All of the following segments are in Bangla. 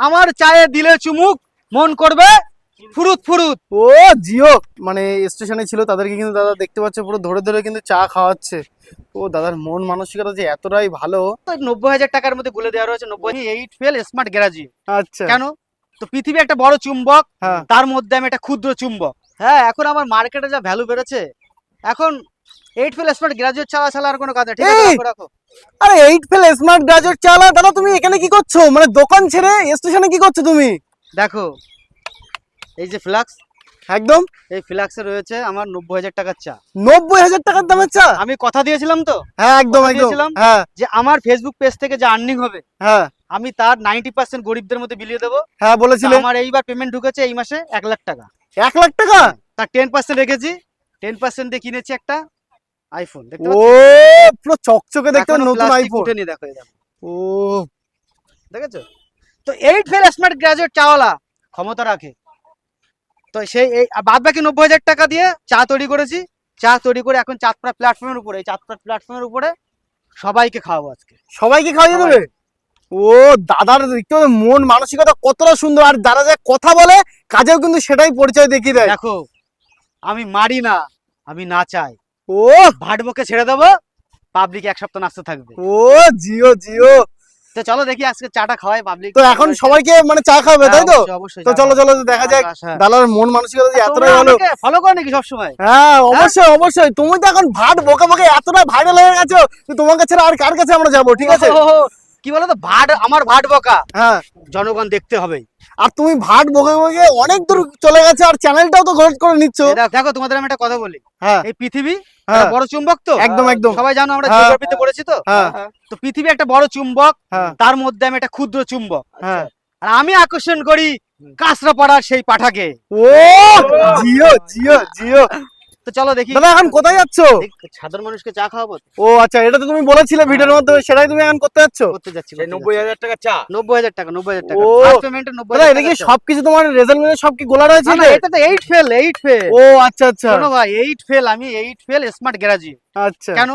আমার চায়ে দিলে চুমুক মন করবে ফুরুত ফুরুত। ও জিও মানে স্টেশনে ছিল তাদেরকে কিন্তু দাদা দেখতে পাচ্ছে পুরো ধরে ধরে কিন্তু চা খাওয়াচ্ছে। ও দাদার মন মানসিকতা যে এতটাই ভালো। নব্বই হাজার টাকার মধ্যে গুলে দেওয়া রয়েছে নব্বই এইট ফেল স্মার্ট গ্যারাজি আচ্ছা। কেন? তো পৃথিবী একটা বড় চুম্বক হ্যাঁ। তার মধ্যে আমি একটা ক্ষুদ্র চুম্বক। হ্যাঁ এখন আমার মার্কেটে যা ভ্যালু বেড়েছে এখন এইট ফেল স্মার্ট গ্রাজুয়েট আর কোনো কাজ ঠিক আছে রাখো, রাখো। আরে এইট ফেল স্মার্ট গ্রাজুয়েট চালা দাদা তুমি এখানে কি করছ? মানে দোকান ছেড়ে স্টেশনে কি করছ তুমি? দেখো এই যে ফ্লাক্স একদম। এই ফ্লাক্সে রয়েছে আমার নব্বই হাজার টাকার চা। নব্বই হাজার টাকার দামের চা? আমি কথা দিয়েছিলাম তো? হ্যাঁ একদম কথা একদম। দিয়েছিলাম? হ্যাঁ। যে আমার ফেসবুক পেজ থেকে যে আর্নিং হবে হ্যাঁ। আমি তার নাইনটি পার্সেন্ট গরিবদের মধ্যে বিলিয়ে দেবো। হ্যাঁ বলেছিলে। আমার এইবার পেমেন্ট ঢুকেছে এই মাসে এক লাখ টাকা। এক লাখ টাকা? তার টেন পার্সেন্ট রেখেছি। টেন পার্সেন্ট দিয়ে কিনেছি একটা। আইফোন দেখতে ও পুরো চকচকে দেখতে নতুন আইফোন উঠেনি দেখো দেখো। ও। দেখেছ? তো এইট ফেল স্মার্ট গ্রাজুয়েট চাওয়ালা ক্ষমতা রাখে। তো সেই এই বাদ বাকি নব্বই হাজার টাকা দিয়ে চা তৈরি করেছি। চা তৈরি করে এখন চাঁদপাড়া প্ল্যাটফর্মের উপরে এই চাঁদপাড়া প্ল্যাটফর্মের উপরে সবাইকে খাওয়াবো আজকে। সবাইকে খাওয়াই। দেবে? ও দাদার দেখতে মন মানসিকতা কতটা সুন্দর আর দাদা যে কথা বলে কাজেও কিন্তু সেটাই পরিচয় দেখিয়ে দেয়। দেখো আমি মারি না আমি না চাই। ও! ভাটবকে ছেড়ে দেবো পাবলিক এক সপ্তাহ নাচতে থাকবে। ও জিও জিও। তো চলো দেখি আজকে চাটা খাওয়াই পাবলিক তো এখন সবাইকে মানে চা খাবে তাই তো? তো চলো চলো দেখা যাক দাদার মন মানসিকতা যে এতটাই ভালো। ফলো করো নাকি সবসময়? হ্যাঁ অবশ্যই অবশ্যই। তুমি তো এখন ভাট বোকা বোকা এতটা ভাইরাল হয়ে গেছো তোমার কাছে আর কার কাছে আমরা যাব ঠিক আছে? কি বলো তো ভাট আমার ভাট বকা। হ্যাঁ। জনগণ দেখতে হবে। আর তুমি ভাট বোকা বোকে অনেক দূর চলে গেছে আর চ্যানেলটাও তো গ্রোথ করে নিচ্ছ। দেখো তোমাদের আমি একটা কথা বলি। হ্যাঁ। এই পৃথিবী হ্যাঁ। বড় চুম্বক তো? একদম একদম। সবাই জানো আমরা হ্যাঁ। জিওগ্রাফিতে পড়েছি তো? হ্যাঁ। তো পৃথিবী একটা বড় চুম্বক হ্যাঁ। তার মধ্যে আমি একটা ক্ষুদ্র চুম্বক। হ্যাঁ। আর আমি আকর্ষণ করি কাঁচরাপাড়ার সেই পাঠাকে। ও! জিও জিও জিও। তো চলো দেখি। দাদা এখন কোথায় যাচ্ছো? সাধারণ মানুষকে চা খাওয়াবো। ও আচ্ছা এটা তো তুমি বলেছিলে ভিডিওর মাধ্যমে সেটাই তুমি এখন করতে যাচ্ছ? করতে যাচ্ছি সেই নব্বই হাজার টাকা চা? নব্বই হাজার টাকা নব্বই হাজার টাকা। ফার্স্ট পেমেন্টে নব্বই দাদা এটা কি সবকিছু তোমার রেজাল্ট মেরে সব কি গোলা রয়েছে না, এটা তো এইট ফেল এইট ফেল ও আচ্ছা আচ্ছা। শোনো ভাই এইট ফেল আমি এইট ফেল স্মার্ট গ্যারাজুয়েট আচ্ছা। কেন?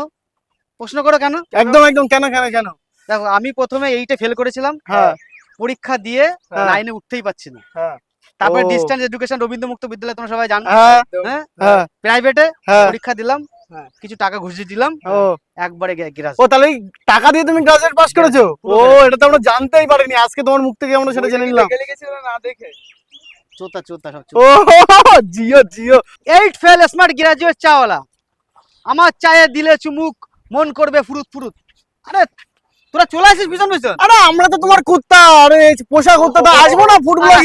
প্রশ্ন করো কেন? একদম একদম কেন কেন কেন? দেখো আমি প্রথমে এইটে ফেল করেছিলাম হ্যাঁ। পরীক্ষা দিয়ে হ্যাঁ। লাইনে উঠতেই পারছি না। হ্যাঁ। তারপরে। ডিস্টেন্স এডুকেশন রবীন্দ্র মুক্ত বিদ্যালয় তোমরা সবাই জানো। হ্যাঁ হ্যাঁ? হ্যাঁ। প্রাইভেটে হ্যাঁ। পরীক্ষা দিলাম হ্যাঁ। কিছু টাকা ঘুষি দিলাম ও। একবারে গ্যারাজ ও তাহলে টাকা দিয়ে তুমি গ্রাজুয়েট পাস করেছ? ও এটা তো আমরা জানতেই পারিনি। আজকে তোমার মুখ থেকে আমরা সেটা জেনে নিলাম। দেখে লিখেছিল না দেখে? চোতা চোতা সব ও জিও জিও। এইট ফেল স্মার্ট গ্রাজুয়েট চাওয়ালা। আমার চায়ে দিলে চুমুক মন করবে ফুরুত ফুরুত। আরে তোরা চলে আসিস পিছন পিছন আরে আমরা তো তোমার কুত্তা আরে এই পোষা কুত্তা তো আসব না আহ।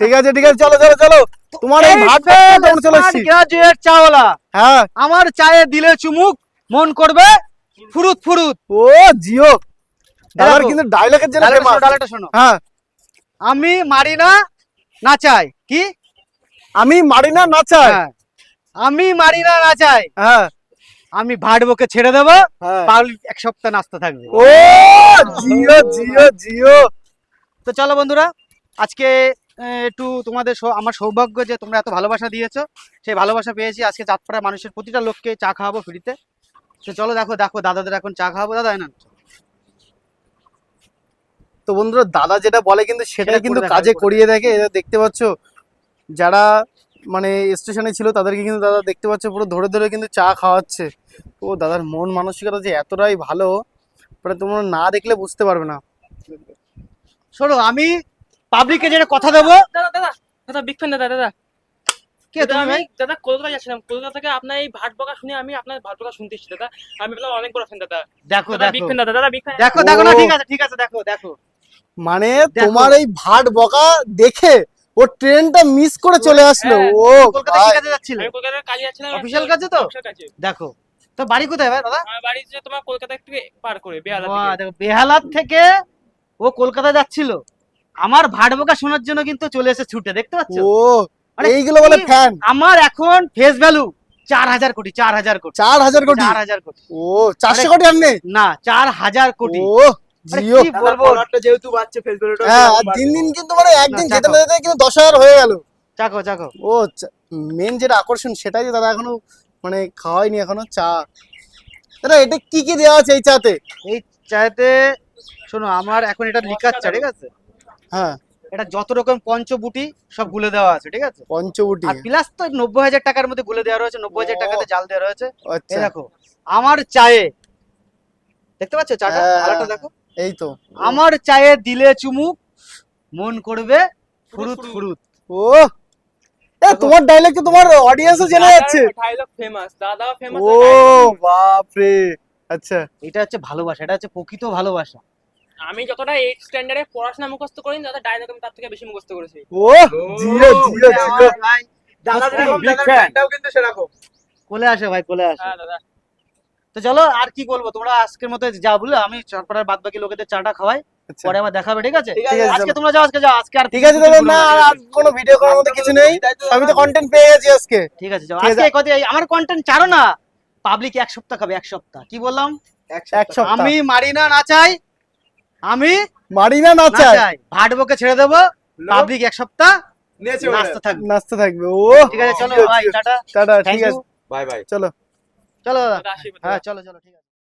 ঠিক আছে ঠিক আছে চলো চলো চলো। তোমার এই ভাত আমরা চলে এসেছি। গ্রাজুয়েট চাওয়ালা হ্যাঁ। আমার চায়ে দিলে চুমুক মন করবে ফুরুত ফুরুত। ও জিও। দাদার কিন্তু ডায়লগের জন্য ফেমাস ডায়লগটা শোনো। হ্যাঁ। আমি মারি না না চাই কি? আমি মারি না নাচাই হ্যাঁ। আমি মারি না না চাই। হ্যাঁ। আমি ভাটবকে ছেড়ে দেবো। হ্যাঁ। এক সপ্তাহ নাচতে থাকবে। ও জিও জিও জিও। তো চলো বন্ধুরা আজকে একটু তোমাদের আমার সৌভাগ্য যে তোমরা এত ভালোবাসা দিয়েছ। সেই ভালোবাসা পেয়েছি আজকে চাঁদপাড়ার মানুষের প্রতিটা লোককে চা খাওয়াবো ফ্রিতে। তো চলো দেখো দেখো দাদাদের এখন চা খাওয়াবো দাদা না তো বন্ধুরা দাদা যেটা বলে কিন্তু সেটাই সেটা কিন্তু কাজে করিয়ে দেখে। দেখতে পাচ্ছ যারা মানে স্টেশনে ছিল তাদেরকে কিন্তু দাদা দেখতে পাচ্ছ পুরো ধরে ধরে কিন্তু চা খাওয়াচ্ছে। ও দাদার মন মানসিকতা যে এতটাই ভালো মানে তোমরা না দেখলে বুঝতে পারবে না। শোনো আমি পাবলিককে যেটা কথা দেবো। দাদা দাদা দাদা বিগ ফ্যান দাদা দাদা। কে দাদা, আমি দাদা কলকাতা যাচ্ছিলাম। কলকাতা থেকে আপনার এই ভাট বকা শুনে আমি আপনার ভাট বকা শুনতে এসেছি দাদা। আমি আপনার অনেক বড় ফ্যান দাদা। দেখো দাদা বিগ দেখো। ফ্যান দাদা দাদা বিগ ফ্যান দেখো দেখো না ঠিক আছে ঠিক আছে দেখো দেখো। মানে তোমার এই ভাট বকা দেখে ও ট্রেনটা মিস করে চলে আসলো। হ্যাঁ, ও কলকাতা কি। কাজে যাচ্ছিলে। আমি কলকাতার কাজে যাচ্ছিলাম Official কাজে তো? দেখো। তো বাড়ি কোথায় ভাই দাদা? আমার বাড়ি হচ্ছে তোমার কলকাতা একটু পার করে বেহালা থেকে। দেখো বেহালার থেকে ও কলকাতা যাচ্ছিল। আমার ভাট বোকা শোনার জন্য কিন্তু চলে এসে ছুটে দেখতে পাচ্ছ? ও এইগুলো বলে ফ্যান আমার এখন ফেস ভ্যালু চার হাজার কোটি চার হাজার কোটি। চার হাজার কোটি? চার হাজার কোটি। ও চারশো কোটি আর নেই? না চার হাজার কোটি। ও জিও। বলব? হ্যাঁ দিন দিন কিন্তু মানে একদিন না, যেতে না যেতে কিন্তু দশ হাজার হয়ে গেল। চাকো চাকো। ও মেন যেটা আকর্ষণ সেটাই যে দাদা এখনও মানে খাওয়াইনি এখনও চা। দাদা এটা কি কি দেওয়া আছে এই চাতে? এই চাইতে শোনো আমার এখন এটা লিকার চা ঠিক আছে? হ্যাঁ। এটা যত রকম পঞ্চবুটি সব গুলে দেওয়া আছে ঠিক আছে? পঞ্চবটি। আর প্লাস তো নব্বই হাজার টাকার মধ্যে গুলে দেওয়া রয়েছে নব্বই হাজার। টাকাতে জাল দেওয়া রয়েছে। এই আচ্ছা। দেখো আমার চায়ে দেখতে পাচ্ছ চাটা? হ্যাঁ। কালারটা দেখো। এই তো। আমার চায়ে দিলে চুমুক মন করবে ফুরুত ফুরুত ও। এ তোমার ডায়লগ তো তোমার অডিয়েন্সও জেনে যাচ্ছে। ডায়লগ ফেমাস দাদাও ফেমাস ও বাপ রে আচ্ছা। এটা হচ্ছে ভালোবাসা এটা হচ্ছে প্রকৃত ভালোবাসা। আমি যতটা এইট স্ট্যান্ডার্ডে পড়াশোনা মুখস্থ করিনি তত ডায়লগ আমি তার থেকে বেশি মুখস্থ করেছি। ও জিও জিও জিও। কিন্তু সেরকম কোলে আসে ভাই কোলে আসে। হ্যাঁ দাদা। তো চলো আর কি বলব? তোমরা আজকের মতো যা বললে আমি চটপটার বাদ বাকি লোকেদের চাটা খাওয়াই। আচ্ছা। পরে আবার দেখাবে ঠিক আছে? আজকে তোমরা যাও আজকে যাও আজকে আর ঠিক আছে দাদা না। আর কোনো ভিডিও করার মতো কিছু নেই। আমি তো কন্টেন্ট পেয়ে গেছি আজকে। ঠিক আছে যাও। আজকে কথা আমার কন্টেন্ট ছাড়ো না। পাবলিক এক সপ্তাহ খাবে এক সপ্তাহ। কি বললাম? এক সপ্তাহ। আমি মারি না নাচাই আমি মারি না না চাই। ভাট বকে ছেড়ে দেব পাবলিক এক সপ্তাহ নিয়েছে নাচতে থাকবে। নাচতে থাকবে ও। ঠিক আছে চলো ভাই টাটা। টাটা ঠিক আছে। Bye bye. চলো। চলো হ্যাঁ চলো চলো ঠিক আছে।